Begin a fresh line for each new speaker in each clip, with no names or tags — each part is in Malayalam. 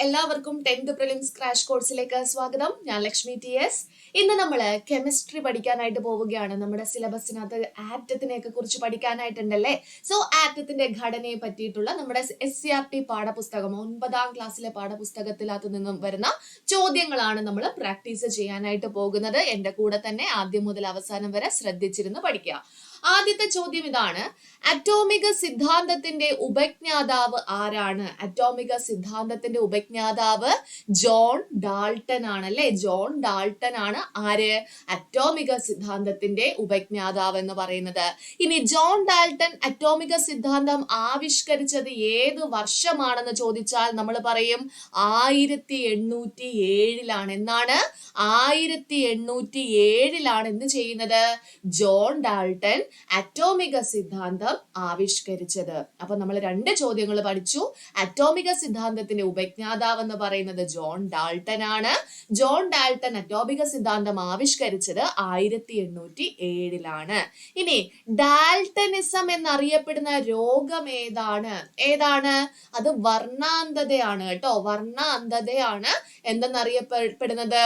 എല്ലാവർക്കും ടെൻത്ത് പ്രിലിംസ് ക്രാഷ് കോഴ്സിലേക്ക് സ്വാഗതം. ഞാൻ ലക്ഷ്മി ടി എസ് ഇന്ന് നമ്മൾ കെമിസ്ട്രി പഠിക്കാനായിട്ട് പോവുകയാണ്. നമ്മുടെ സിലബസിനകത്ത് ആറ്റത്തിനെയൊക്കെ കുറിച്ച് പഠിക്കാനായിട്ടുണ്ടല്ലേ? സോ ആറ്റത്തിന്റെ ഘടനയെ പറ്റിയിട്ടുള്ള നമ്മുടെ എസ് സി ആർ ടി പാഠപുസ്തകം ഒൻപതാം ക്ലാസ്സിലെ പാഠപുസ്തകത്തിനകത്ത് നിന്നും വരുന്ന ചോദ്യങ്ങളാണ് നമ്മൾ പ്രാക്ടീസ് ചെയ്യാനായിട്ട് പോകുന്നത്. എന്റെ കൂടെ തന്നെ ആദ്യം മുതൽ അവസാനം വരെ ശ്രദ്ധിച്ചിരുന്ന് പഠിക്കുക. ആദ്യത്തെ ചോദ്യം ഇതാണ്. അറ്റോമിക സിദ്ധാന്തത്തിന്റെ ഉപജ്ഞാതാവ് ആരാണ്? അറ്റോമിക സിദ്ധാന്തത്തിന്റെ ഉപജ്ഞാതാവ് ജോൺ ഡാൾട്ടൺ ആണ് അല്ലെ? ജോൺ ഡാൾട്ടൺ ആണ്. ആര്? അറ്റോമിക സിദ്ധാന്തത്തിന്റെ ഉപജ്ഞാതാവ് എന്ന് പറയുന്നത്. ഇനി ജോൺ ഡാൾട്ടൺ അറ്റോമിക സിദ്ധാന്തം ആവിഷ്കരിച്ചത് ഏത് വർഷമാണെന്ന് ചോദിച്ചാൽ നമ്മൾ പറയും ആയിരത്തി എണ്ണൂറ്റി ഏഴിലാണ് എന്നാണ്? ആയിരത്തി എണ്ണൂറ്റി ഏഴിലാണ് എന്ത് ചെയ്യുന്നത്? ജോൺ ഡാൾട്ടൺ അറ്റോമിക സിദ്ധാന്തം ആവിഷ്കരിച്ചത്. അപ്പൊ നമ്മൾ രണ്ട് ചോദ്യങ്ങൾ പഠിച്ചു. അറ്റോമിക സിദ്ധാന്തത്തിന്റെ ഉപജ്ഞാതാവ് എന്ന് പറയുന്നത് ജോൺ ഡാൾട്ടൻ ആണ്. ജോൺ ഡാൾട്ടൻ അറ്റോമിക സിദ്ധാന്തം ആവിഷ്കരിച്ചത് ആയിരത്തി എണ്ണൂറ്റി ഏഴിലാണ് ഇനി ഡാൽട്ടനിസം എന്നറിയപ്പെടുന്ന രോഗം ഏതാണ്? ഏതാണ്? അത് വർണാന്തതയാണ് കേട്ടോ. വർണാന്തതയാണ് എന്തെന്നറിയപ്പെടുന്നത്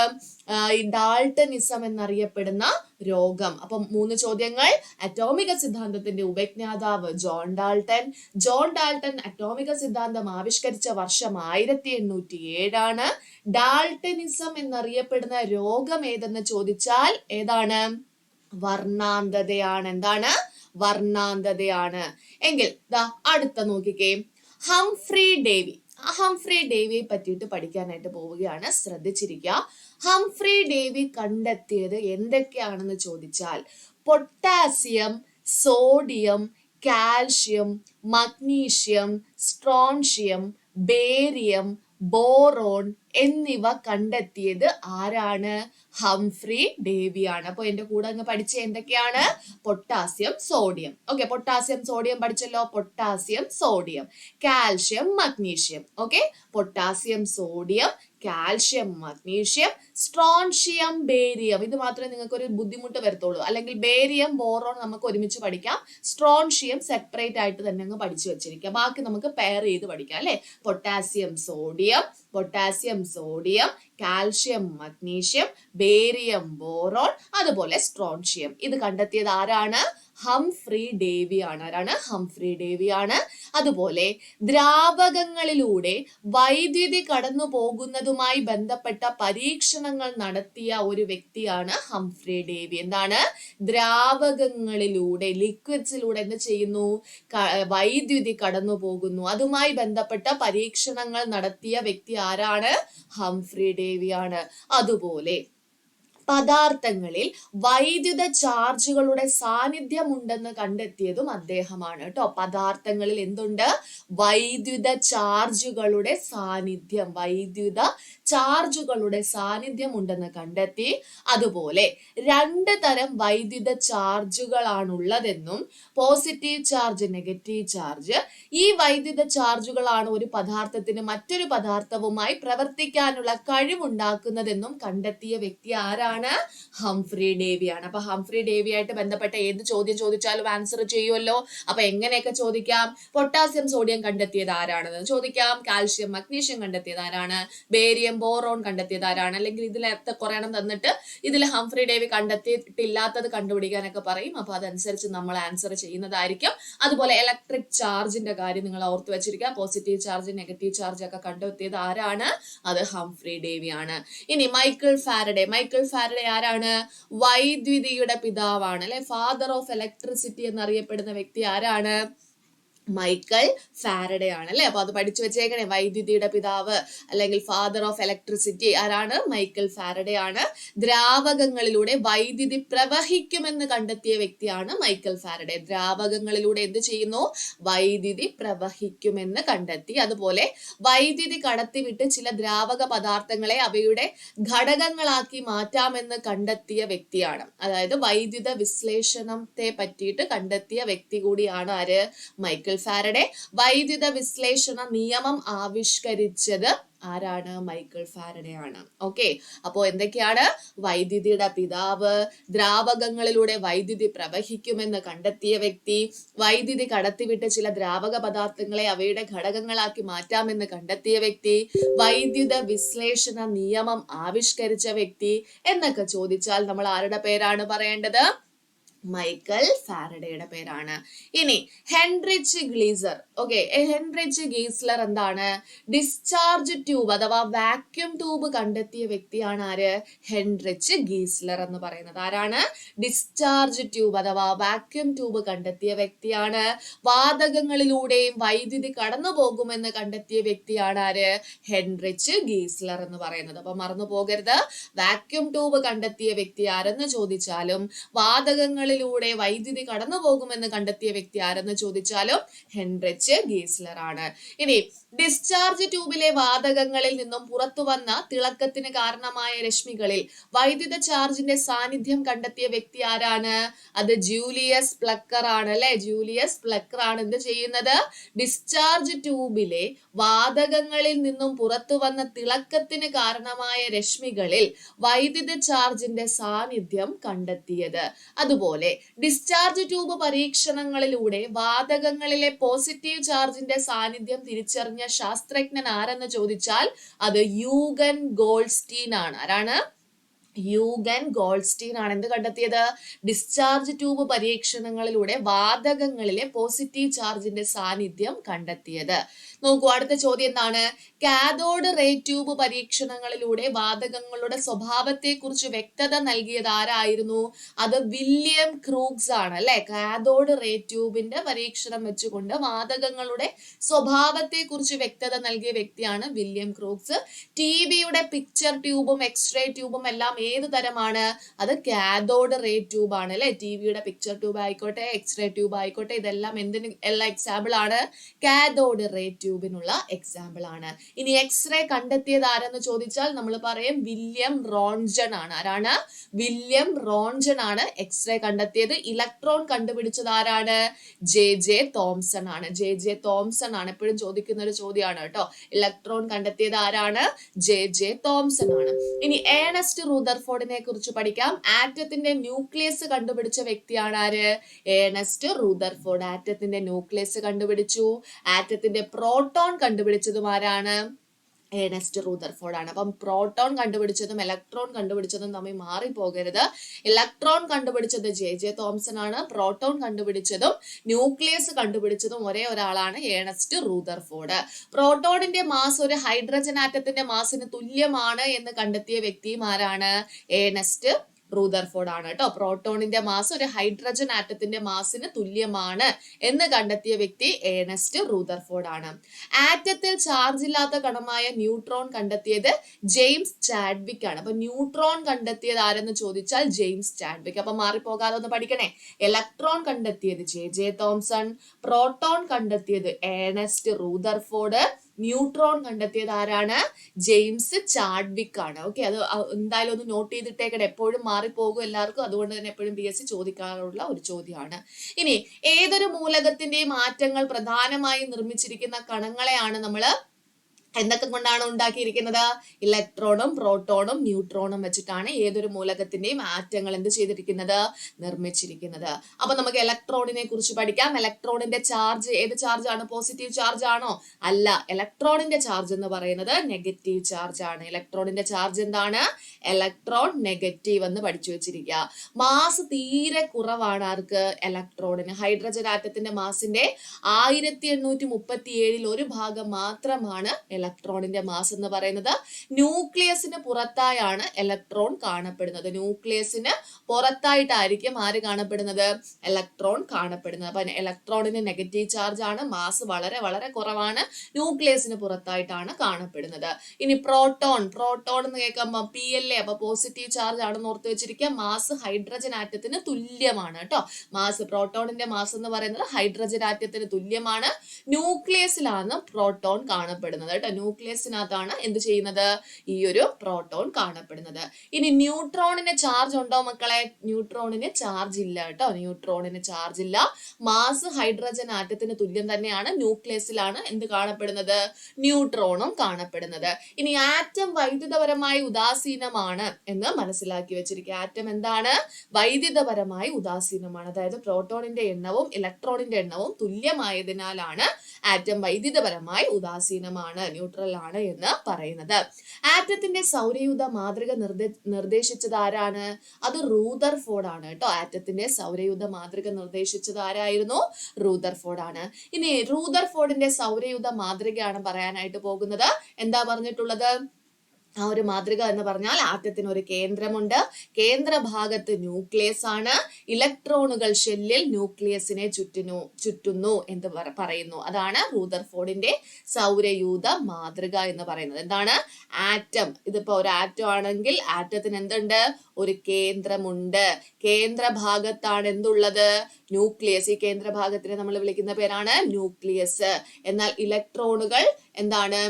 ഡാൾട്ടനിസം എന്നറിയപ്പെടുന്ന രോഗം. അപ്പം മൂന്ന് ചോദ്യങ്ങൾ. അറ്റോമിക സിദ്ധാന്തത്തിന്റെ ഉപജ്ഞാതാവ് ജോൺ ഡാൾട്ടൻ ജോൺ ഡാൾട്ടൻ അറ്റോമിക സിദ്ധാന്തം ആവിഷ്കരിച്ച വർഷം ആയിരത്തി എണ്ണൂറ്റി ഏഴാണ് ഡാൾട്ടനിസം എന്നറിയപ്പെടുന്ന രോഗം ഏതെന്ന് ചോദിച്ചാൽ ഏതാണ്? വർണാന്തതയാണ്. എന്താണ്? വർണാന്തതയാണ്. എങ്കിൽ ദാ അടുത്ത നോക്കിക്കേ. Humphrey Davy. ഹംഫ്രി ഡേവിയെ പറ്റിയിട്ട് പഠിക്കാനായിട്ട് പോവുകയാണ്. ശ്രദ്ധിച്ചിരിക്കുക. ഹംഫ്രി ഡേവി കണ്ടെത്തിയത് എന്തൊക്കെയാണെന്ന് ചോദിച്ചാൽ potassium sodium calcium magnesium strontium barium boron എന്നിവ കണ്ടെത്തിയത് ആരാണ്? ഹംഫ്രി ഡേവിയാണ്. അപ്പൊ എന്റെ കൂടെ അങ്ങ് പഠിച്ച എന്തൊക്കെയാണ്? Potassium sodium. Okay potassium sodium പഠിച്ചല്ലോ. Potassium sodium. Calcium magnesium. Okay potassium sodium calcium magnesium strontium barium. ഇത് മാത്രമേ നിങ്ങൾക്ക് ഒരു ബുദ്ധിമുട്ട് വരത്തുള്ളൂ. അല്ലെങ്കിൽ ബേരിയം ബോറോൺ നമുക്ക് ഒരുമിച്ച് പഠിക്കാം. സ്ട്രോൺഷ്യം സെപ്പറേറ്റ് ആയിട്ട് തന്നെ അങ്ങ് പഠിച്ചു വെച്ചിരിക്കാം. ബാക്കി നമുക്ക് പെയർ ചെയ്ത് പഠിക്കാം അല്ലെ? Potassium sodium potassium sodium calcium magnesium barium boron അതുപോലെ സ്ട്രോൺഷ്യം ഇത് കണ്ടെത്തിയത് ആരാണ്? ഹംഫ്രി ഡേവി ആണ്. ആരാണ്? ഹംഫ്രി ഡേവി ആണ്. അതുപോലെ ദ്രാവകങ്ങളിലൂടെ വൈദ്യുതി കടന്നു പോകുന്നതുമായി ബന്ധപ്പെട്ട പരീക്ഷണങ്ങൾ നടത്തിയ ഒരു വ്യക്തിയാണ് ഹംഫ്രി ഡേവി എന്താണ്? ദ്രാവകങ്ങളിലൂടെ ലിക്വിഡ്സിലൂടെ എന്ത് ചെയ്യുന്നു? വൈദ്യുതി കടന്നു പോകുന്നു. അതുമായി ബന്ധപ്പെട്ട പരീക്ഷണങ്ങൾ നടത്തിയ വ്യക്തി ആരാണ്? ഹംഫ്രി ഡേവിയാണ് അതുപോലെ പദാർത്ഥങ്ങളിൽ വൈദ്യുത ചാർജുകളുടെ സാന്നിധ്യമുണ്ടെന്ന് കണ്ടെത്തിയതും അദ്ദേഹമാണ് കേട്ടോ. പദാർത്ഥങ്ങളിൽ എന്തുണ്ട്? വൈദ്യുത ചാർജുകളുടെ സാന്നിധ്യം വൈദ്യുത ചാർജുകളുടെ സാന്നിധ്യം ഉണ്ടെന്ന് കണ്ടെത്തി. അതുപോലെ രണ്ട് തരം വൈദ്യുത ചാർജുകളാണുള്ളതെന്നും പോസിറ്റീവ് ചാർജ് നെഗറ്റീവ് ചാർജ് ഈ വൈദ്യുത ചാർജുകളാണ് ഒരു പദാർത്ഥത്തിന് മറ്റൊരു പദാർത്ഥവുമായി പ്രവർത്തിക്കാനുള്ള കഴിവുണ്ടാക്കുന്നതെന്നും കണ്ടെത്തിയ വ്യക്തി ആരാണ്? ഹംഫ്രി ഡേവിയാണ്. അപ്പൊ ഹംഫ്രി ഡേവിയായിട്ട് ബന്ധപ്പെട്ട ഏത് ചോദ്യം ചോദിച്ചാലും ആൻസർ ചെയ്യുമല്ലോ അപ്പൊ എങ്ങനെയൊക്കെ ചോദിക്കാം? പൊട്ടാസ്യം സോഡിയം കണ്ടെത്തിയത് ആരാണെന്ന് ചോദിക്കാം. കാൽഷ്യം മഗ്നീഷ്യം കണ്ടെത്തിയത് ആരാണ്? ബേരിയം ബോറോൺ കണ്ടെത്തിയത് ആരാണ് അല്ലെങ്കിൽ ഇതിലത്തെ കുറെ എണ്ണം തന്നിട്ട് ഇതിൽ ഹംഫ്രി ഡേവി കണ്ടെത്തിയിട്ടില്ലാത്തത് കണ്ടുപിടിക്കാനൊക്കെ പറയും. അപ്പൊ അതനുസരിച്ച് നമ്മൾ ആൻസർ ചെയ്യുന്നതായിരിക്കും. അതുപോലെ ഇലക്ട്രിക് ചാർജിന്റെ കാര്യം നിങ്ങൾ ഓർത്ത് വെച്ചിരിക്കുക. പോസിറ്റീവ് ചാർജ് നെഗറ്റീവ് ചാർജ് ഒക്കെ കണ്ടെത്തിയത് ആരാണ്? അത് ഹംഫ്രി ഡേവി ആണ് ഇനി മൈക്കിൾ ഫാരഡേ. മൈക്കിൾ ഫാരഡേ ആരാണ്? വൈദ്യുതിയുടെ പിതാവാണ്. അല്ലെ? ഫാദർ ഓഫ് ഇലക്ട്രിസിറ്റി എന്നറിയപ്പെടുന്ന വ്യക്തി ആരാണ്? മൈക്കൽ ഫാരഡേ ആണ് അല്ലെ അപ്പൊ അത് പഠിച്ചു വെച്ചേക്കണേ. വൈദ്യുതിയുടെ പിതാവ് അല്ലെങ്കിൽ ഫാദർ ഓഫ് ഇലക്ട്രിസിറ്റി ആരാണ്? മൈക്കൽ ഫാരഡേ ആണ് ദ്രാവകങ്ങളിലൂടെ വൈദ്യുതി പ്രവഹിക്കുമെന്ന് കണ്ടെത്തിയ വ്യക്തിയാണ് മൈക്കൽ ഫാരഡേ. ദ്രാവകങ്ങളിലൂടെ എന്ത് ചെയ്യുന്നു? വൈദ്യുതി പ്രവഹിക്കുമെന്ന് കണ്ടെത്തി. അതുപോലെ വൈദ്യുതി കടത്തിവിട്ട് ചില ദ്രാവക പദാർത്ഥങ്ങളെ അവയുടെ ഘടകങ്ങളാക്കി മാറ്റാമെന്ന് കണ്ടെത്തിയ വ്യക്തിയാണ്. അതായത് വൈദ്യുത വിശ്ലേഷണത്തെ പറ്റിയിട്ട് കണ്ടെത്തിയ വ്യക്തി കൂടിയാണ് ആര്? മൈക്കൽ ഫാരഡെ വൈദ്യുത വിശ്ലേഷണ നിയമം ആവിഷ്കരിച്ചത് ആരാണ്? മൈക്കിൾ ഫാരഡെ ആണ് ഓക്കെ അപ്പോ എന്തൊക്കെയാണ്? വൈദ്യുതിയുടെ പിതാവ് ദ്രാവകങ്ങളിലൂടെ വൈദ്യുതി പ്രവഹിക്കുമെന്ന് കണ്ടെത്തിയ വ്യക്തി വൈദ്യുതി കടത്തിവിട്ട് ചില ദ്രാവക പദാർത്ഥങ്ങളെ അവയുടെ ഘടകങ്ങളാക്കി മാറ്റാമെന്ന് കണ്ടെത്തിയ വ്യക്തി വൈദ്യുത വിശ്ലേഷണ നിയമം ആവിഷ്കരിച്ച വ്യക്തി എന്നൊക്കെ ചോദിച്ചാൽ നമ്മൾ ആരുടെ പേരാണ് പറയേണ്ടത്? മൈക്കൽ ഫാരഡയുടെ പേരാണ്. ഇനി Heinrich Geissler. Okay Heinrich Geissler എന്താണ്? ഡിസ്ചാർജ് ട്യൂബ് അഥവാ വാക്യൂം ട്യൂബ് കണ്ടെത്തിയ വ്യക്തിയാണ് ആര്? ഹെൻറിച്ച് ഗീസ്ലർ എന്ന് പറയുന്നത്. ആരാണ്? ഡിസ്ചാർജ് ട്യൂബ് അഥവാ വാക്യൂം ട്യൂബ് കണ്ടെത്തിയ വ്യക്തിയാണ്. വാതകങ്ങളിലൂടെയും വൈദ്യുതി കടന്നു പോകുമെന്ന് കണ്ടെത്തിയ വ്യക്തിയാണ് ആര്? ഹെൻറിച്ച് ഗീസ്ലർ എന്ന് പറയുന്നത്. അപ്പൊ മറന്നു പോകരുത്. വാക്യൂം ട്യൂബ് കണ്ടെത്തിയ വ്യക്തി ആരെന്ന് ചോദിച്ചാലും വാതകങ്ങളിലൂടെ വൈദ്യുതി കടന്നു പോകുമെന്ന് കണ്ടെത്തിയ വ്യക്തി ആരെന്ന് ചോദിച്ചാലും ഹെൻറിച്ച് ഗീസ്ലർ ആണ് ഇനി ഡിസ്ചാർജ് ട്യൂബിലെ വാതകങ്ങളിൽ നിന്നും പുറത്തു വന്ന തിളക്കത്തിന് കാരണമായ രശ്മികളിൽ വൈദ്യുത ചാർജിന്റെ സാന്നിധ്യം കണ്ടെത്തിയ വ്യക്തി ആരാണ്? അത് ജൂലിയസ് പ്ലക്കർ ആണ് അല്ലെ? ജൂലിയസ് പ്ലക്കർ ആണ്. എന്ത് ചെയ്യുന്നത്? ഡിസ്ചാർജ് ട്യൂബിലെ വാതകങ്ങളിൽ നിന്നും പുറത്തു വന്ന തിളക്കത്തിന് കാരണമായ രശ്മികളിൽ വൈദ്യുത ചാർജിന്റെ സാന്നിധ്യം കണ്ടെത്തിയത്. അതുപോലെ ഡിസ്ചാർജ് ട്യൂബ് പരീക്ഷണങ്ങളിലൂടെ വാതകങ്ങളിലെ പോസിറ്റീവ് ചാർജിന്റെ സാന്നിധ്യം തിരിച്ചറിഞ്ഞ ശാസ്ത്രജ്ഞൻ ആരെന്ന് ചോദിച്ചാൽ അത് യൂഗൻ ഗോൾസ്റ്റീൻ ആണ്. ആരാണ്? യൂഗൻ ഗോൾസ്റ്റീൻ ആണ്. എന്ത് കണ്ടെത്തിയത്? ഡിസ്ചാർജ് ട്യൂബ് പരീക്ഷണങ്ങളിലൂടെ വാതകങ്ങളിലെ പോസിറ്റീവ് ചാർജിന്റെ സാന്നിധ്യം കണ്ടെത്തിയത്. നോക്കൂ അടുത്ത ചോദ്യം എന്താണ്? കാഥോഡ് റേ ട്യൂബ് പരീക്ഷണങ്ങളിലൂടെ വാതകങ്ങളുടെ സ്വഭാവത്തെ കുറിച്ച് വ്യക്തത നൽകിയത് ആരായിരുന്നു? അത് വില്യം ക്രൂഗ്സ് ആണ് അല്ലെ? കാഥോഡ് റേ ട്യൂബിന്റെ പരീക്ഷണം വെച്ചുകൊണ്ട് വാതകങ്ങളുടെ സ്വഭാവത്തെ കുറിച്ച് വ്യക്തത നൽകിയ വ്യക്തിയാണ് വില്യം ക്രൂഗ്സ്. ടി വിയുടെ പിക്ചർ ട്യൂബും എക്സ്റേ ട്യൂബും എല്ലാം ഏത് തരമാണ്? അത് കാഥോഡ് റേ ട്യൂബ് ആണ് അല്ലെ? ടി വിയുടെ പിക്ചർ ട്യൂബ് ആയിക്കോട്ടെ എക്സ്റേ ട്യൂബ് ആയിക്കോട്ടെ ഇതെല്ലാം എന്തിന് എല്ലാ എക്സാമ്പിൾ ആണ്? കാഥോഡ് റേ ട്യൂബിനുള്ള എക്സാമ്പിൾ ആണ്. ഇനി എക്സ്റേ കണ്ടെത്തിയത് ആരെന്ന് ചോദിച്ചാൽ നമ്മൾ പറയും വില്യം റോൺജൺ ആണ്. ആരാണ്? വില്യം റോൺജൺ ആണ് എക്സ്റേ കണ്ടെത്തിയത്. ഇലക്ട്രോൺ കണ്ടുപിടിച്ചത് ആരാണ്? ജെ ജെ തോംസൺ ആണ്. ജെ ജെ തോംസൺ ആണ് എപ്പോഴും ചോദിക്കുന്ന ഒരു ചോദ്യമാണ് കേട്ടോ. ഇലക്ട്രോൺ കണ്ടെത്തിയത് ആരാണ്? ജെ ജെ തോംസൺ ആണ്. ഇനി ഏണസ്റ്റ് റൂദർഫോർഡിനെ കുറിച്ച് പഠിക്കാം. ആറ്റത്തിന്റെ ന്യൂക്ലിയസ് കണ്ടുപിടിച്ച വ്യക്തിയാണ് ആര്? Ernest Rutherford. ആറ്റത്തിന്റെ ന്യൂക്ലിയസ് കണ്ടുപിടിച്ചു. ആറ്റത്തിന്റെ പ്രോട്ടോൺ കണ്ടുപിടിച്ചതും ആരാണ്? ഏണസ്റ്റ് റൂദർഫോർഡ് ആണ് അപ്പം പ്രോട്ടോൺ കണ്ടുപിടിച്ചതും ഇലക്ട്രോൺ കണ്ടുപിടിച്ചതും തമ്മിൽ മാറിപ്പോകരുത്. ഇലക്ട്രോൺ കണ്ടുപിടിച്ചത് ജെ ജെ തോംസൺ ആണ്. പ്രോട്ടോൺ കണ്ടുപിടിച്ചതും ന്യൂക്ലിയസ് കണ്ടുപിടിച്ചതും ഒരേ ഒരാളാണ് ഏണസ്റ്റ് റൂദർഫോർഡ് പ്രോട്ടോണിന്റെ മാസ് ഒരു ഹൈഡ്രജൻ ആറ്റത്തിന്റെ മാസിന് തുല്യമാണ് എന്ന് കണ്ടെത്തിയ വ്യക്തിമാരാണ് ഏണസ്റ്റ് റൂദർഫോർഡ് ആണ്. കേട്ടോ പ്രോട്ടോണിന്റെ മാസ് ഒരു ഹൈഡ്രജൻ ആറ്റത്തിന്റെ മാസിന് തുല്യമാണ് എന്ന് കണ്ടെത്തിയ വ്യക്തി ഏണസ്റ്റ് റൂദർഫോർഡ് ആണ് ആറ്റത്തിൽ ചാർജ് ഇല്ലാത്ത കണമായ ന്യൂട്രോൺ കണ്ടെത്തിയത് ജെയിംസ് ചാഡ്വിക് ആണ്. അപ്പൊ ന്യൂട്രോൺ കണ്ടെത്തിയത് ആരെന്ന് ചോദിച്ചാൽ ജെയിംസ് ചാഡ്വിക്. അപ്പൊ മാറിപ്പോകാതെ ഒന്ന് പഠിക്കണേ. ഇലക്ട്രോൺ കണ്ടെത്തിയത് ജെ ജെ തോംസൺ. പ്രോട്ടോൺ കണ്ടെത്തിയത് ഏണസ്റ്റ് റൂദർഫോർഡ് ന്യൂട്രോൺ കണ്ടെത്തിയത് ആരാണ്? ജെയിംസ് ചാഡ്വിക് ആണ് ഓക്കെ അത് എന്തായാലും ഒന്ന് നോട്ട് ചെയ്തിട്ടേക്കട്ടെ. എപ്പോഴും മാറിപ്പോകും എല്ലാവർക്കും. അതുകൊണ്ട് തന്നെ എപ്പോഴും പി എസ് സി ചോദിക്കാറുള്ള ഒരു ചോദ്യമാണ്. ഇനി ഏതൊരു മൂലകത്തിന്റെയും മാറ്റങ്ങൾ പ്രധാനമായും നിർമ്മിച്ചിരിക്കുന്ന കണങ്ങളെയാണ് നമ്മൾ എന്തൊക്കെ കൊണ്ടാണ് ഉണ്ടാക്കിയിരിക്കുന്നത്? ഇലക്ട്രോണും പ്രോട്ടോണും ന്യൂട്രോണും വെച്ചിട്ടാണ് ഏതൊരു മൂലകത്തിന്റെയും ആറ്റങ്ങൾ എന്ത് ചെയ്തിരിക്കുന്നത്? നിർമ്മിച്ചിരിക്കുന്നത്. അപ്പൊ നമുക്ക് ഇലക്ട്രോണിനെ കുറിച്ച് പഠിക്കാം. ഇലക്ട്രോണിന്റെ ചാർജ് ഏത് ചാർജ് ആണ്? പോസിറ്റീവ് ചാർജ് ആണോ? അല്ല ഇലക്ട്രോണിന്റെ ചാർജ് എന്ന് പറയുന്നത് നെഗറ്റീവ് ചാർജ് ആണ്. ഇലക്ട്രോണിന്റെ ചാർജ് എന്താണ്? ഇലക്ട്രോൺ നെഗറ്റീവ് എന്ന് പഠിച്ചു വെച്ചിരിക്കുക. മാസ് തീരെ കുറവാണ് ആർക്ക്? ഇലക്ട്രോണിന്. ഹൈഡ്രജൻ ആറ്റത്തിന്റെ മാസിന്റെ ആയിരത്തി എണ്ണൂറ്റി മുപ്പത്തി ഏഴിൽ ഒരു ഭാഗം മാത്രമാണ് ഇലക്ട്രോണിന്റെ മാസ് എന്ന് പറയുന്നത് ന്യൂക്ലിയസിന് പുറത്തായാണ് ഇലക്ട്രോൺ കാണപ്പെടുന്നത്. ന്യൂക്ലിയസിന് പുറത്തായിട്ടായിരിക്കും ആര് കാണപ്പെടുന്നത്? ഇലക്ട്രോൺ കാണപ്പെടുന്നത്. അപ്പൊ ഇലക്ട്രോണിന് നെഗറ്റീവ് ചാർജ് ആണ് മാസ് വളരെ വളരെ കുറവാണ് ന്യൂക്ലിയസിന് പുറത്തായിട്ടാണ് കാണപ്പെടുന്നത്. ഇനി പ്രോട്ടോൺ പ്രോട്ടോൺ എന്ന് കേൾക്കുമ്പോൾ പി എൽ എ അപ്പൊ പോസിറ്റീവ് ചാർജ് ആണെന്ന് ഓർത്ത് വെച്ചിരിക്കുക. മാസ് ഹൈഡ്രജൻ ആറ്റത്തിന് തുല്യമാണ് കേട്ടോ. മാസ് പ്രോട്ടോണിന്റെ മാസ് എന്ന് പറയുന്നത് ഹൈഡ്രജൻ ആറ്റത്തിന് തുല്യമാണ്. ന്യൂക്ലിയസിലാണ് പ്രോട്ടോൺ കാണപ്പെടുന്നത് കേട്ടോ. ന്യൂക്ലിയസിനകത്താണ് എന്ത് ചെയ്യുന്നത്? ഈ ഒരു പ്രോട്ടോൺ കാണപ്പെടുന്നത്. ഇനി ന്യൂട്രോണിന് ചാർജ് ഉണ്ടോ മക്കളെ? ന്യൂട്രോണിന് ചാർജ് ഇല്ല കേട്ടോ. ന്യൂട്രോണിന് ചാർജ് ഇല്ല. മാസ് ഹൈഡ്രജൻ ആറ്റത്തിന് തുല്യം തന്നെയാണ് ന്യൂക്ലിയസിലാണ് എന്ത് കാണപ്പെടുന്നത്? ന്യൂട്രോണും കാണപ്പെടുന്നത്. ഇനി ആറ്റം വൈദ്യുതപരമായി ഉദാസീനമാണ് എന്ന് മനസ്സിലാക്കി വെച്ചിരിക്കുക. ആറ്റം എന്താണ്? വൈദ്യുതപരമായി ഉദാസീനമാണ്. അതായത് പ്രോട്ടോണിന്റെ എണ്ണവും ഇലക്ട്രോണിന്റെ എണ്ണവും തുല്യമായതിനാലാണ് ആറ്റം വൈദ്യുതപരമായി ഉദാസീനമാണ്. ന്യൂട്രൽ ആണ് എന്ന് പറയുന്നത്. ആറ്റത്തിന്റെ സൗരയൂഥ മാതൃക നിർദ്ദേ നിർദ്ദേശിച്ചത് ആരാണ്? അത് റൂദർ ഫോർഡ് ആണ് കേട്ടോ. ആറ്റത്തിന്റെ സൗരയൂഥ മാതൃക നിർദ്ദേശിച്ചത് ആരായിരുന്നു? റൂദർ ഫോർഡ് ആണ്. ഇനി റൂദർ ഫോർഡിന്റെ സൗരയൂഥ മാതൃകയാണ് പറയാനായിട്ട് പോകുന്നത്. എന്താ പറഞ്ഞിട്ടുള്ളത്? ആ ഒരു മാതൃക എന്ന് പറഞ്ഞാൽ ആറ്റത്തിന് ഒരു കേന്ദ്രമുണ്ട്. കേന്ദ്രഭാഗത്ത് ന്യൂക്ലിയസ് ആണ്. ഇലക്ട്രോണുകൾ ഷെല്ലിൽ ന്യൂക്ലിയസിനെ ചുറ്റുന്നു ചുറ്റുന്നു എന്ന് പറയുന്നു. അതാണ് റൂദർഫോർഡിന്റെ സൗരയൂഥ മാതൃക എന്ന് പറയുന്നത്. എന്താണ്? ആറ്റം. ഇതിപ്പോ ഒരു ആറ്റം ആണെങ്കിൽ ആറ്റത്തിന് എന്തുണ്ട്? ഒരു കേന്ദ്രമുണ്ട്. കേന്ദ്ര ഭാഗത്താണ് എന്തുള്ളത്? ന്യൂക്ലിയസ്. ഈ കേന്ദ്ര ഭാഗത്തിനെ നമ്മൾ വിളിക്കുന്ന പേരാണ് ന്യൂക്ലിയസ്. എന്നാൽ ഇലക്ട്രോണുകൾ എന്താണ്?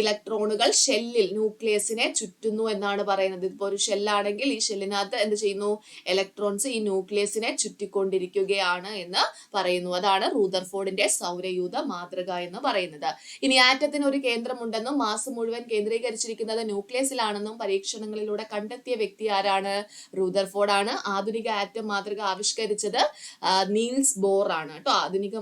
ഇലക്ട്രോണുകൾ ഷെല്ലിൽ ന്യൂക്ലിയസിനെ ചുറ്റുന്നു എന്നാണ് പറയുന്നത്. ഇപ്പോൾ ഒരു ഷെല്ലാണെങ്കിൽ ഈ ഷെല്ലിനകത്ത് എന്ത് ചെയ്യുന്നു? ഇലക്ട്രോൺസ് ഈ ന്യൂക്ലിയസിനെ ചുറ്റിക്കൊണ്ടിരിക്കുകയാണ് എന്ന് പറയുന്നു. അതാണ് റൂദർഫോർഡിന്റെ സൗരയൂഥ മാതൃക എന്ന് പറയുന്നത്. ഇനി ആറ്റത്തിന് ഒരു കേന്ദ്രമുണ്ടെന്നും മാസ് മുഴുവൻ കേന്ദ്രീകരിച്ചിരിക്കുന്നത് ന്യൂക്ലിയസിലാണെന്നും പരീക്ഷണങ്ങളിലൂടെ കണ്ടെത്തിയ വ്യക്തി ആരാണ്? റൂദർഫോർഡ് ആണ് ആധുനിക ആറ്റം മാതൃക ആവിഷ്കരിച്ചത് നീൽസ് ബോർ ആണ് കേട്ടോ ആധുനിക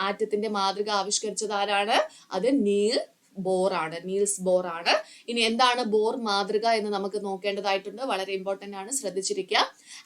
ആറ്റത്തിന്റെ മാതൃക ആവിഷ്കരിച്ചത് ആരാണ്? അത് നീൽ ബോർ ആണ് നീൽസ് ബോർ ആണ് ഇനി എന്താണ് ബോർ മാതൃക എന്ന് നമുക്ക് നോക്കേണ്ടതായിട്ടുണ്ട്. വളരെ ഇമ്പോർട്ടന്റ് ആണ് ശ്രദ്ധിച്ചിരിക്കുക.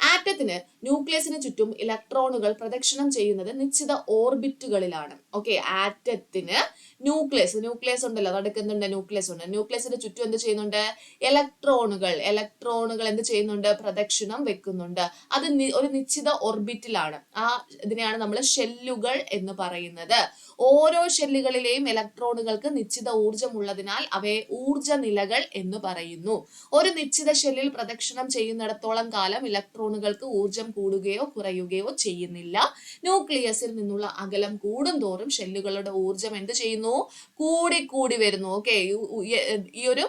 ആറ്റത്തിന് ന്യൂക്ലിയസിന് ചുറ്റും ഇലക്ട്രോണുകൾ പ്രദക്ഷിണം ചെയ്യുന്നത് നിശ്ചിത ഓർബിറ്റുകളിലാണ്. ഓക്കെ ആറ്റത്തിന് ന്യൂക്ലിയസ് ന്യൂക്ലിയസ് ഉണ്ടല്ലോ നടക്കുന്നുണ്ട് ന്യൂക്ലിയസ് ഉണ്ട്. ന്യൂക്ലിയസിന് ചുറ്റും എന്ത് ചെയ്യുന്നുണ്ട്? ഇലക്ട്രോണുകൾ ഇലക്ട്രോണുകൾ എന്ത് ചെയ്യുന്നുണ്ട്? പ്രദക്ഷിണം വെക്കുന്നുണ്ട്. അത് ഒരു നിശ്ചിത ഓർബിറ്റിലാണ്. ആ ഇതിനെയാണ് നമ്മൾ ഷെല്ലുകൾ എന്ന് പറയുന്നത്. ഓരോ ഷെല്ലുകളിലെയും ഇലക്ട്രോണുകൾക്ക് നിശ്ചിത ഊർജം ഉള്ളതിനാൽ അവയെ ഊർജ നിലകൾ എന്ന് പറയുന്നു. ഒരു നിശ്ചിത ഷെല്ലിൽ പ്രദക്ഷിണം ചെയ്യുന്നിടത്തോളം കാലം ഇലക്ട്രോണുകൾക്ക് ഊർജം കൂടുകയോ കുറയുകയോ ചെയ്യുന്നില്ല. ന്യൂക്ലിയസിൽ നിന്നുള്ള അകലം കൂടുന്തോറും ഷെല്ലുകളുടെ ഊർജം എന്ത് ചെയ്യുന്നു? കൂടി കൂടി വരുന്നു ഓക്കെ ഈ ഒരു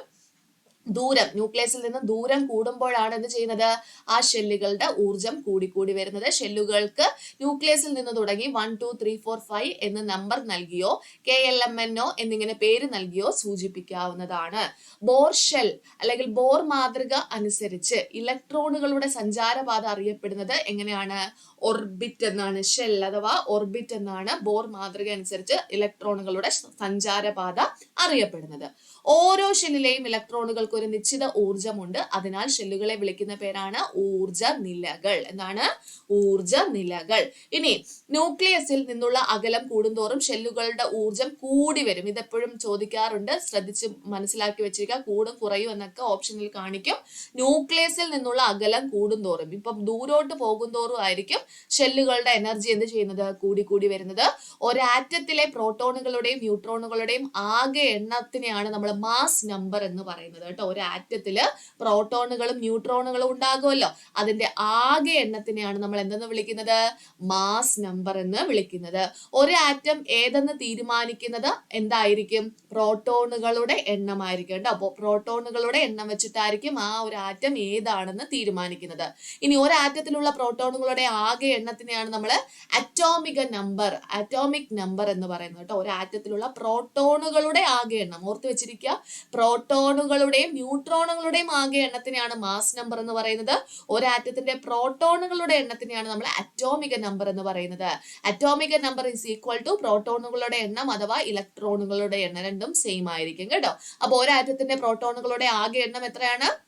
ദൂരം ന്യൂക്ലിയസിൽ നിന്ന് ദൂരം കൂടുമ്പോഴാണ് എന്ത് ചെയ്യുന്നത്? ആ ഷെല്ലുകളുടെ ഊർജം കൂടിക്കൂടി വരുന്നത്. ഷെല്ലുകൾക്ക് ന്യൂക്ലിയസിൽ നിന്ന് തുടങ്ങി one two three four five എന്ന number നൽകിയോ K L M N O എന്നിങ്ങനെ പേര് നൽകിയോ സൂചിപ്പിക്കാവുന്നതാണ്. ബോർ ഷെൽ അല്ലെങ്കിൽ ബോർ മാതൃക അനുസരിച്ച് ഇലക്ട്രോണുകളുടെ സഞ്ചാരപാത അറിയപ്പെടുന്നത് എങ്ങനെയാണ്? ഓർബിറ്റ് എന്നാണ് ഷെൽ അഥവാ ഓർബിറ്റ് എന്നാണ് ബോർ മാതൃക അനുസരിച്ച് ഇലക്ട്രോണുകളുടെ സഞ്ചാരപാത അറിയപ്പെടുന്നത്. ഓരോ ഷെല്ലിലെയും ഇലക്ട്രോണുകൾക്ക് ഒരു നിശ്ചിത ഊർജമുണ്ട് അതിനാൽ ഷെല്ലുകളെ വിളിക്കുന്ന പേരാണ് ഊർജ നിലകൾ എന്താണ് ഊർജ നിലകൾ ഇനി ന്യൂക്ലിയസിൽ നിന്നുള്ള അകലം കൂടുന്തോറും ഷെല്ലുകളുടെ ഊർജം കൂടി വരും. ഇതെപ്പോഴും ചോദിക്കാറുണ്ട്. ശ്രദ്ധിച്ച് മനസ്സിലാക്കി വെച്ചിരിക്കുക. കൂടും കുറയും എന്നൊക്കെ ഓപ്ഷനിൽ കാണിക്കും. ന്യൂക്ലിയസിൽ നിന്നുള്ള അകലം കൂടുന്തോറും. ഇപ്പം ദൂരോട്ട് പോകുന്തോറും ആയിരിക്കും ഷെല്ലുകളുടെ എനർജി എന്ത് ചെയ്യുന്നത്? കൂടി കൂടി വരുന്നത്. ഒരാറ്റത്തിലെ പ്രോട്ടോണുകളുടെയും ന്യൂട്രോണുകളുടെയും ആകെ എണ്ണത്തിനെയാണ് നമ്മൾ മാസ് നമ്പർ എന്ന് പറയുന്നത് കേട്ടോ. ഒരു ആറ്റത്തിൽ പ്രോട്ടോണുകളും ന്യൂട്രോണുകളും ഉണ്ടാകുമല്ലോ. അതിന്റെ ആകെ എണ്ണത്തിനെയാണ് നമ്മൾ എന്തെന്ന് വിളിക്കുന്നത്? മാസ് നമ്പർ എന്ന് വിളിക്കുന്നത്. ഒരു ആറ്റം ഏതെന്ന് തീരുമാനിക്കുന്നത് എന്തായിരിക്കും? പ്രോട്ടോണുകളുടെ എണ്ണമായിരിക്കും കേട്ടോ. അപ്പോൾ പ്രോട്ടോണുകളുടെ എണ്ണം വെച്ചിട്ടായിരിക്കും ആ ഒരു ആറ്റം ഏതാണെന്ന് തീരുമാനിക്കുന്നത്. ഇനി ഒരു ആറ്റത്തിലുള്ള പ്രോട്ടോണുകളുടെ ആകെ എണ്ണത്തിനെയാണ് നമ്മൾ അറ്റോമിക നമ്പർ അറ്റോമിക് നമ്പർ എന്ന് പറയുന്നത് കേട്ടോ. ഒരു ആറ്റത്തിലുള്ള പ്രോട്ടോണുകളുടെ ആകെ എണ്ണം. ഓർത്ത് വെച്ചിരിക്കുക. പ്രോട്ടോണുകളുടെയും ന്യൂട്രോണുകളുടെയും ആകെ എണ്ണത്തിനെയാണ് മാസ് നമ്പർ എന്ന് പറയുന്നത്. ഒരു ആറ്റത്തിന്റെ പ്രോട്ടോണുകളുടെ എണ്ണത്തിനെയാണ് നമ്മൾ അറ്റോമിക നമ്പർ എന്ന് പറയുന്നത്. Atomic number is equal to പ്രോട്ടോണുകളുടെ എണ്ണം അഥവാ ഇലക്ട്രോണുകളുടെ എണ്ണം രണ്ടും സെയിം ആയിരിക്കും കേട്ടോ. അപ്പോൾ ഒരു ആറ്റത്തിന്റെ പ്രോട്ടോണുകളുടെ ആകെ എണ്ണം എത്രയാണ്?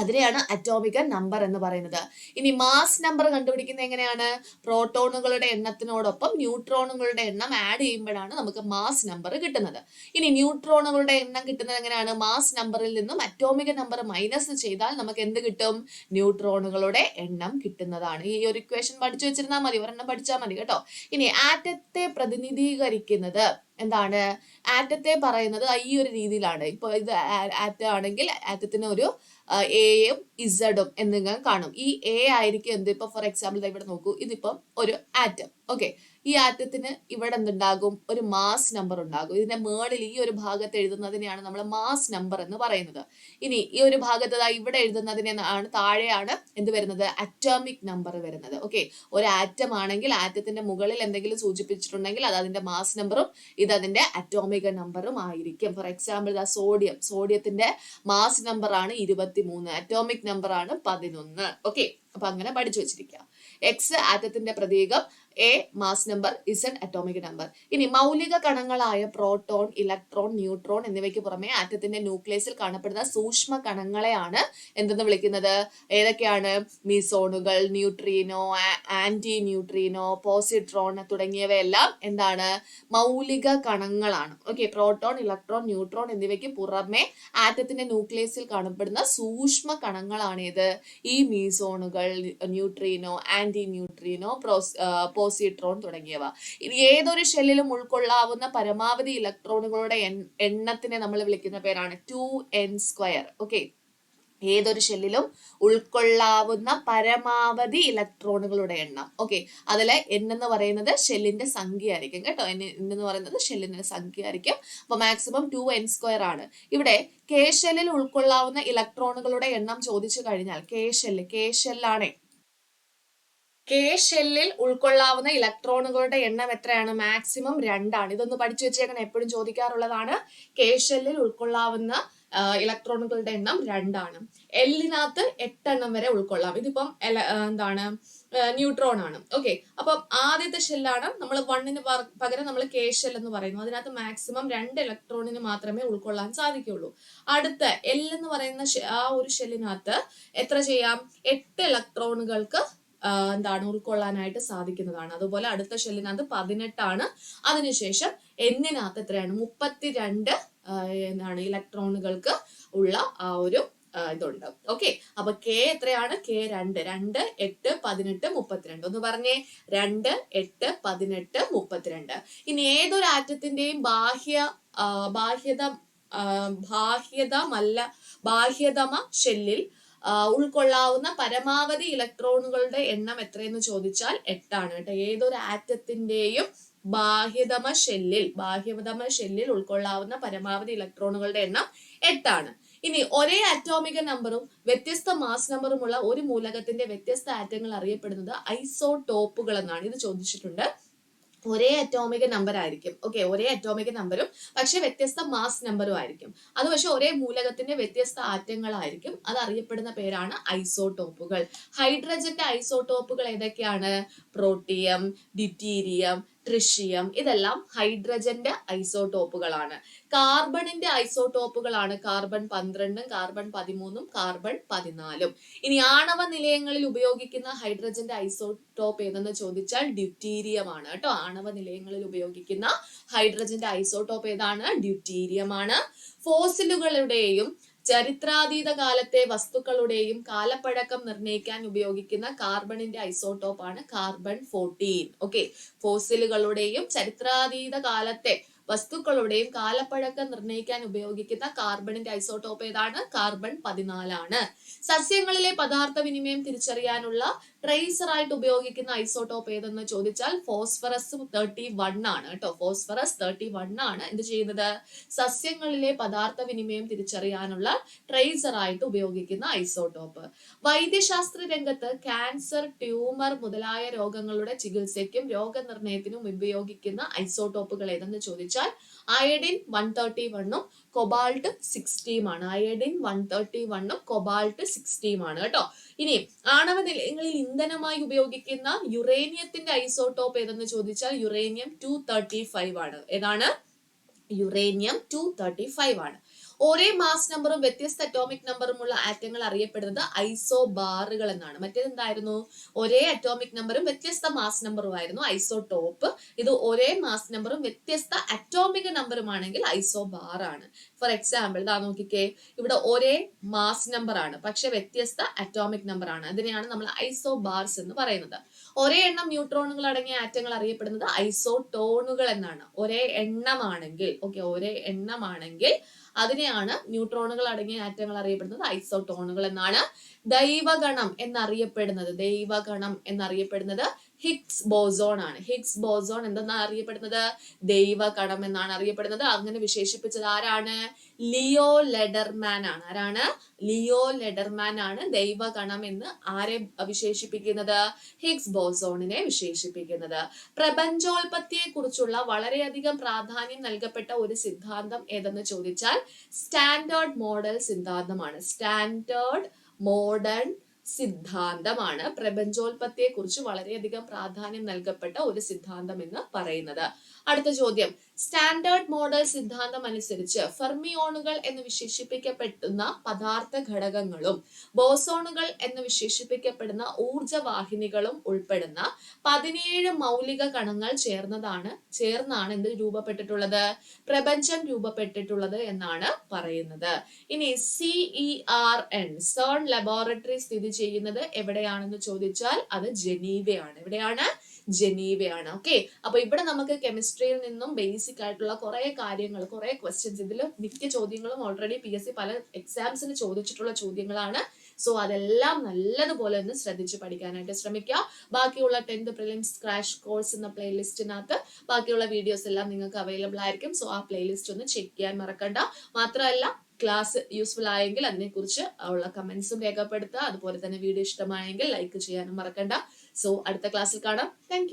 അതിനെയാണ് അറ്റോമിക നമ്പർ എന്ന് പറയുന്നത്. ഇനി മാസ് നമ്പർ കണ്ടുപിടിക്കുന്നത് എങ്ങനെയാണ്? പ്രോട്ടോണുകളുടെ എണ്ണത്തിനോടൊപ്പം ന്യൂട്രോണുകളുടെ എണ്ണം ആഡ് ചെയ്യുമ്പോഴാണ് നമുക്ക് മാസ് നമ്പർ കിട്ടുന്നത്. ഇനി ന്യൂട്രോണുകളുടെ എണ്ണം കിട്ടുന്നത് എങ്ങനെയാണ്? മാസ് നമ്പറിൽ നിന്നും അറ്റോമിക നമ്പർ മൈനസ് ചെയ്താൽ നമുക്ക് എന്ത് കിട്ടും? ന്യൂട്രോണുകളുടെ എണ്ണം കിട്ടുന്നതാണ്. ഈ ഒരു ഇക്വേഷൻ പഠിച്ചു വെച്ചിരുന്നാൽ മതി. ഒരെണ്ണം പഠിച്ചാൽ മതി കേട്ടോ. ഇനി ആറ്റത്തെ പ്രതിനിധീകരിക്കുന്നത് എന്താണ്? ആറ്റത്തെ പറയുന്നത് ഈ ഒരു രീതിയിലാണ്. ഇപ്പൊ ഇത് ആറ്റം ആണെങ്കിൽ ആറ്റത്തിന് ഒരു 呃也也 ഇസഡും എന്നിങ്ങനെ കാണും. ഈ എ ആയിരിക്കും എന്ത്? ഇപ്പൊ ഫോർ എക്സാമ്പിൾ ഇവിടെ നോക്കൂ. ഇതിപ്പം ഒരു ആറ്റം ഓക്കെ ഈ ആറ്റത്തിന് ഇവിടെ എന്തുണ്ടാകും? ഒരു മാസ് നമ്പർ ഉണ്ടാകും. ഇതിന്റെ മേളിൽ ഈ ഒരു ഭാഗത്ത് എഴുതുന്നതിനെയാണ് നമ്മൾ മാസ് നമ്പർ എന്ന് പറയുന്നത്. ഇനി ഈ ഒരു ഭാഗത്ത് ഇവിടെ എഴുതുന്നതിനെ ആണ് താഴെയാണ് എന്ത് വരുന്നത്? അറ്റോമിക് നമ്പർ വരുന്നത്. ഓക്കെ ഒരു ആറ്റം ആണെങ്കിൽ ആറ്റത്തിന്റെ മുകളിൽ എന്തെങ്കിലും സൂചിപ്പിച്ചിട്ടുണ്ടെങ്കിൽ അത് അതിന്റെ മാസ് നമ്പറും ഇത് അതിന്റെ അറ്റോമിക നമ്പറും ആയിരിക്കും. ഫോർ എക്സാമ്പിൾ സോഡിയം സോഡിയത്തിന്റെ മാസ് നമ്പർ ആണ് ഇരുപത്തി മൂന്ന് അറ്റോമിക് നമ്പർ ആണ് പതിനൊന്ന്. ഓക്കെ അപ്പൊ അങ്ങനെ പഠിച്ചു വെച്ചിരിക്കുക എക്സ് ആറ്റത്തിന്റെ പ്രതീകം A mass number Z atomic number ഇനി മൗലിക കണങ്ങളായ പ്രോട്ടോൺ ഇലക്ട്രോൺ ന്യൂട്രോൺ എന്നിവയ്ക്ക് പുറമെ ആറ്റത്തിന്റെ ന്യൂക്ലിയസിൽ കാണപ്പെടുന്ന സൂക്ഷ്മ കണങ്ങളെയാണ് എന്തെന്ന് വിളിക്കുന്നത്? ഏതൊക്കെയാണ്? മീസോണുകൾ ന്യൂട്രീനോ ആന്റി ന്യൂട്രീനോ പോസിട്രോൺ തുടങ്ങിയവയെല്ലാം എന്താണ്? മൗലിക കണങ്ങളാണ്. ഓക്കെ പ്രോട്ടോൺ ഇലക്ട്രോൺ ന്യൂട്രോൺ എന്നിവയ്ക്ക് പുറമെ ആറ്റത്തിന്റെ ന്യൂക്ലിയസിൽ കാണപ്പെടുന്ന സൂക്ഷ്മ കണങ്ങളാണ് ഇത് ഈ മീസോണുകൾ ന്യൂട്രീനോ ആന്റി ന്യൂട്രീനോ പ്രോസ് പോസിട്രോൺ തുടങ്ങിയവ. ഇനി ഏതൊരു ഷെല്ലിലും ഉൾക്കൊള്ളാവുന്ന പരമാവധി ഇലക്ട്രോണുകളുടെ എണ്ണത്തിനെ നമ്മൾ വിളിക്കുന്ന പേരാണ് ടു എൻ സ്ക്വയർ ഓക്കെ ഏതൊരു ഷെല്ലിലും ഉൾക്കൊള്ളാവുന്ന പരമാവധി ഇലക്ട്രോണുകളുടെ എണ്ണം. ഓക്കെ അതിലെ എൻ എന്ന് പറയുന്നത് ഷെല്ലിന്റെ സംഖ്യ ആയിരിക്കും കേട്ടോ എൻ എന്ന് പറയുന്നത് ഷെല്ലിന്റെ സംഖ്യ ആയിരിക്കും അപ്പൊ മാക്സിമം ടു എൻ സ്ക്വയർ ആണ്. ഇവിടെ കെ ഷെല്ലിൽ ഉൾക്കൊള്ളാവുന്ന ഇലക്ട്രോണുകളുടെ എണ്ണം ചോദിച്ചു കഴിഞ്ഞാൽ കെ ഷെല്ല് കെ ഷെല്ലാണേ. കെ ഷെല്ലിൽ ഉൾക്കൊള്ളാവുന്ന ഇലക്ട്രോണുകളുടെ എണ്ണം എത്രയാണ്? മാക്സിമം രണ്ടാണ്. ഇതൊന്ന് പഠിച്ചു വെച്ചേക്കണം. എപ്പോഴും ചോദിക്കാറുള്ളതാണ്. കെ ഷെല്ലിൽ ഉൾക്കൊള്ളാവുന്ന ഇലക്ട്രോണുകളുടെ എണ്ണം രണ്ടാണ്. എല്ലിനകത്ത് എട്ടെണ്ണം വരെ ഉൾക്കൊള്ളാം. ഇതിപ്പം എന്താണ് ന്യൂട്രോൺ ആണ്. ഓക്കെ അപ്പം ആദ്യത്തെ ഷെല്ലാണ് നമ്മൾ വണ്ണിന് പകരം നമ്മൾ കെ ഷെൽ എന്ന് പറയുന്നു. അതിനകത്ത് മാക്സിമം രണ്ട് ഇലക്ട്രോണിന് മാത്രമേ ഉൾക്കൊള്ളാൻ സാധിക്കുള്ളൂ. അടുത്ത എൽ എന്ന് പറയുന്ന ആ ഒരു ഷെല്ലിനകത്ത് എത്ര ചെയ്യാം? എട്ട് ഇലക്ട്രോണുകൾക്ക് എന്താണ് ഉൾക്കൊള്ളാനായിട്ട് സാധിക്കുന്നതാണ്. അതുപോലെ അടുത്ത ഷെല്ലിനകത്ത് പതിനെട്ടാണ്. അതിനുശേഷം എന്നിനകത്ത് എത്രയാണ്? മുപ്പത്തിരണ്ട് എന്താണ് ഇലക്ട്രോണുകൾക്ക് ഉള്ള ആ ഒരു ഇതുണ്ട്. ഓക്കെ? അപ്പൊ കെ എത്രയാണ്? കെ രണ്ട്. രണ്ട് എട്ട് പതിനെട്ട് മുപ്പത്തിരണ്ട്. ഒന്ന് പറഞ്ഞേ. രണ്ട് എട്ട് പതിനെട്ട് മുപ്പത്തിരണ്ട്. ഇനി ഏതൊരു ആറ്റത്തിന്റെയും ബാഹ്യ ബാഹ്യത ബാഹ്യതമല്ല ബാഹ്യതമ ഷെല്ലിൽ ഉൾക്കൊള്ളാവുന്ന പരമാവധി ഇലക്ട്രോണുകളുടെ എണ്ണം എത്രയെന്ന് ചോദിച്ചാൽ എട്ടാണ് കേട്ടോ. ഏതൊരു ആറ്റത്തിന്റെയും ബാഹ്യതമ ഷെല്ലിൽ ബാഹ്യതമ ഷെല്ലിൽ ഉൾക്കൊള്ളാവുന്ന പരമാവധി ഇലക്ട്രോണുകളുടെ എണ്ണം എട്ടാണ്. ഇനി ഒരേ അറ്റോമിക നമ്പറും വ്യത്യസ്ത മാസ് നമ്പറുമുള്ള ഒരു മൂലകത്തിന്റെ വ്യത്യസ്ത ആറ്റങ്ങൾ അറിയപ്പെടുന്നത് ഐസോടോപ്പുകൾ എന്നാണ്. ഇത് ചോദിച്ചിട്ടുണ്ട്. ഒരേ അറ്റോമിക് നമ്പർ ആയിരിക്കും. ഓക്കെ ഒരേ അറ്റോമിക നമ്പറും പക്ഷെ വ്യത്യസ്ത മാസ് നമ്പറും ആയിരിക്കും. അത് പക്ഷെ ഒരേ മൂലകത്തിന്റെ വ്യത്യസ്ത ആറ്റങ്ങളായിരിക്കും. അത് അറിയപ്പെടുന്ന പേരാണ് ഐസോടോപ്പുകൾ. ഹൈഡ്രജന്റെ ഐസോടോപ്പുകൾ ഏതൊക്കെയാണ്? പ്രോട്ടിയം ഡിറ്റീരിയം ട്രിഷിയം ഇതെല്ലാം ഹൈഡ്രജന്റെ ഐസോടോപ്പുകളാണ്. കാർബണിന്റെ ഐസോടോപ്പുകളാണ് കാർബൺ പന്ത്രണ്ടും കാർബൺ പതിമൂന്നും കാർബൺ പതിനാലും. ഇനി ആണവ നിലയങ്ങളിൽ ഉപയോഗിക്കുന്ന ഹൈഡ്രജന്റെ ഐസോടോപ്പ് ഏതെന്ന് ചോദിച്ചാൽ ഡ്യൂറ്റീരിയം ആണ് കേട്ടോ. ആണവ നിലയങ്ങളിൽ ഉപയോഗിക്കുന്ന ഹൈഡ്രജന്റെ ഐസോടോപ്പ് ഏതാണ്? ഡ്യൂറ്റീരിയം ആണ്. ഫോസിലുകളുടെയും ചരിത്രാതീത കാലത്തെ വസ്തുക്കളുടെയും കാലപ്പഴക്കം നിർണയിക്കാൻ ഉപയോഗിക്കുന്ന കാർബണിന്റെ ഐസോട്ടോപ്പ് ആണ് കാർബൺ ഫോർട്ടീൻ. ഓക്കെ ഫോസിലുകളുടെയും ചരിത്രാതീത കാലത്തെ വസ്തുക്കളുടെയും കാലപ്പഴക്കം നിർണയിക്കാൻ ഉപയോഗിക്കുന്ന കാർബണിന്റെ ഐസോട്ടോപ്പ് ഏതാണ്? കാർബൺ പതിനാലാണ്. സസ്യങ്ങളിലെ പദാർത്ഥ വിനിമയം തിരിച്ചറിയാനുള്ള ട്രേസർ ആയിട്ട് ഉപയോഗിക്കുന്ന ഐസോടോപ്പ് ഏതെന്ന് ചോദിച്ചാൽ ഫോസ്ഫറസ് തേർട്ടി വൺ ആണ് കേട്ടോ. ഫോസ്ഫറസ് തേർട്ടി വൺ ആണ്. എന്ത് ചെയ്യുന്നത്? സസ്യങ്ങളിലെ പദാർത്ഥ വിനിമയം തിരിച്ചറിയാനുള്ള ട്രേസർ ആയിട്ട് ഉപയോഗിക്കുന്ന ഐസോടോപ്പ് വൈദ്യശാസ്ത്ര രംഗത്ത് ക്യാൻസർ ട്യൂമർ മുതലായ രോഗങ്ങളുടെ ചികിത്സയ്ക്കും രോഗനിർണയത്തിനും ഉപയോഗിക്കുന്ന ഐസോടോപ്പുകൾ ഏതെന്ന് ചോദിച്ചാൽ അയഡിൻ വൺ തേർട്ടി വണ്ണും കൊബാൾട്ട് സിക്സ്റ്റീം ആണ്. അയഡിൻ വൺ തേർട്ടി വണ്ണും കൊബാൾട്ട് സിക്സ്റ്റീം ആണ് കേട്ടോ. ഇനി ആണവ നിലയങ്ങളിൽ ഇന്ധനമായി ഉപയോഗിക്കുന്ന യുറേനിയത്തിന്റെ ഐസോടോപ്പ് ഏതെന്ന് ചോദിച്ചാൽ യുറേനിയം ടു തേർട്ടി ഫൈവ് ആണ്. ഏതാണ്? യുറേനിയം ടു തേർട്ടി ഫൈവ് ആണ്. ഒരേ മാസ് നമ്പറും വ്യത്യസ്ത അറ്റോമിക് നമ്പറുമുള്ള ആറ്റങ്ങൾ അറിയപ്പെടുന്നത് ഐസോബാറുകൾ എന്നാണ്. മറ്റേത് എന്തായിരുന്നു? ഒരേ അറ്റോമിക് നമ്പറും വ്യത്യസ്ത മാസ് നമ്പറും ആയിരുന്നു. ഐസോടോപ്പ് ഇത് ഒരേ മാസ് നമ്പറും വ്യത്യസ്ത അറ്റോമിക് നമ്പറുമാണെങ്കിൽ ഐസോബാർ ആണ്. ഫോർ എക്സാമ്പിൾ ഇതാ നോക്കിക്കേ. ഇവിടെ ഒരേ മാസ് നമ്പർ ആണ്. പക്ഷെ വ്യത്യസ്ത അറ്റോമിക് നമ്പർ ആണ്. അതിനെയാണ് നമ്മൾ ഐസോബാർസ് എന്ന് പറയുന്നത്. ഒരേ എണ്ണം ന്യൂട്രോണുകൾ അടങ്ങിയ ആറ്റങ്ങൾ അറിയപ്പെടുന്നത് ഐസോടോണുകൾ എന്നാണ്. ഒരേ എണ്ണമാണെങ്കിൽ ഓക്കെ ഒരേ എണ്ണമാണെങ്കിൽ അതിനെയാണ് ന്യൂട്രോണുകൾ അടങ്ങിയ ആറ്റങ്ങൾ അറിയപ്പെടുന്നത് ഐസോട്ടോണുകൾ എന്നാണ് ദൈവഗണം എന്നറിയപ്പെടുന്നത്. ദൈവഗണം എന്നറിയപ്പെടുന്നത് ഹിഗ്സ് ബോസോൺ ആണ്. ഹിഗ്സ് ബോസോൺ എന്തെന്നാണ് അറിയപ്പെടുന്നത്? ദൈവ കടം എന്നാണ് അറിയപ്പെടുന്നത്. അങ്ങനെ വിശേഷിപ്പിച്ചത് ആരാണ്? ലിയോ ലെഡർമാൻ ആണ്. ആരാണ്? ലിയോ ലെഡർമാൻ ആണ് ദൈവ കണം എന്ന് ആരെ വിശേഷിപ്പിക്കുന്നത്? ഹിഗ്സ് ബോസോണിനെ വിശേഷിപ്പിക്കുന്നത്. പ്രപഞ്ചോൽപത്തിയെ കുറിച്ചുള്ള വളരെയധികം പ്രാധാന്യം നൽകപ്പെട്ട ഒരു സിദ്ധാന്തം ഏതെന്ന് ചോദിച്ചാൽ സ്റ്റാൻഡേർഡ് മോഡൽ സിദ്ധാന്തമാണ്. സ്റ്റാൻഡേർഡ് മോഡേൺ സിദ്ധാന്തമാണ്. പ്രപഞ്ചോൽപത്തിയെ കുറിച്ച് വളരെയധികം പ്രാധാന്യം നൽകപ്പെട്ട ഒരു സിദ്ധാന്തം എന്ന് പറയുന്നത്. അടുത്ത ചോദ്യം. സ്റ്റാൻഡേർഡ് മോഡൽ സിദ്ധാന്തം അനുസരിച്ച് ഫെർമിയോണുകൾ എന്ന് വിശേഷിപ്പിക്കപ്പെടുന്ന പദാർത്ഥ ഘടകങ്ങളും ബോസോണുകൾ എന്ന് വിശേഷിപ്പിക്കപ്പെടുന്ന ഊർജവാഹിനികളും ഉൾപ്പെടുന്ന പതിനേഴ് മൗലിക കണങ്ങൾ ചേർന്നതാണ് ചേർന്നാണ് എന്ത് രൂപപ്പെട്ടിട്ടുള്ളത്? പ്രപഞ്ചം രൂപപ്പെട്ടിട്ടുള്ളത് എന്നാണ് പറയുന്നത്. ഇനി C E R N CERN laboratory സ്ഥിതി ചെയ്യുന്നത് എവിടെയാണെന്ന് ചോദിച്ചാൽ അത് ജനീവയാണ്. എവിടെയാണ്? ജനീവയാണ്. ഓക്കെ അപ്പൊ ഇവിടെ നമുക്ക് കെമിസ്ട്രിയിൽ നിന്നും ബേസിക് ആയിട്ടുള്ള കുറെ കാര്യങ്ങൾ കുറെ ക്വസ്റ്റ്യൻസ് ഇതിൽ മിക്ക ചോദ്യങ്ങളും ഓൾറെഡി പി എസ് സി പല എക്സാംസിന് ചോദിച്ചിട്ടുള്ള ചോദ്യങ്ങളാണ്. സോ അതെല്ലാം നല്ലതുപോലെ ഒന്ന് ശ്രദ്ധിച്ച് പഠിക്കാനായിട്ട് ശ്രമിക്കുക. ബാക്കിയുള്ള ടെൻത്ത് പ്രിലിംസ് ക്രാഷ് കോഴ്സ് എന്ന പ്ലേലിസ്റ്റിനകത്ത് ബാക്കിയുള്ള വീഡിയോസ് എല്ലാം നിങ്ങൾക്ക് അവൈലബിൾ ആയിരിക്കും. സോ ആ പ്ലേലിസ്റ്റ് ഒന്ന് ചെക്ക് ചെയ്യാൻ മറക്കണ്ട. മാത്രമല്ല ക്ലാസ് യൂസ്ഫുൾ ആയെങ്കിൽ അതിനെക്കുറിച്ച് ഉള്ള കമന്റ്സും രേഖപ്പെടുത്തുക. അതുപോലെ തന്നെ വീഡിയോ ഇഷ്ടമായെങ്കിൽ ലൈക്ക് ചെയ്യാനും മറക്കണ്ട. സോ അടുത്ത ക്ലാസ്സിൽ കാണാം. താങ്ക്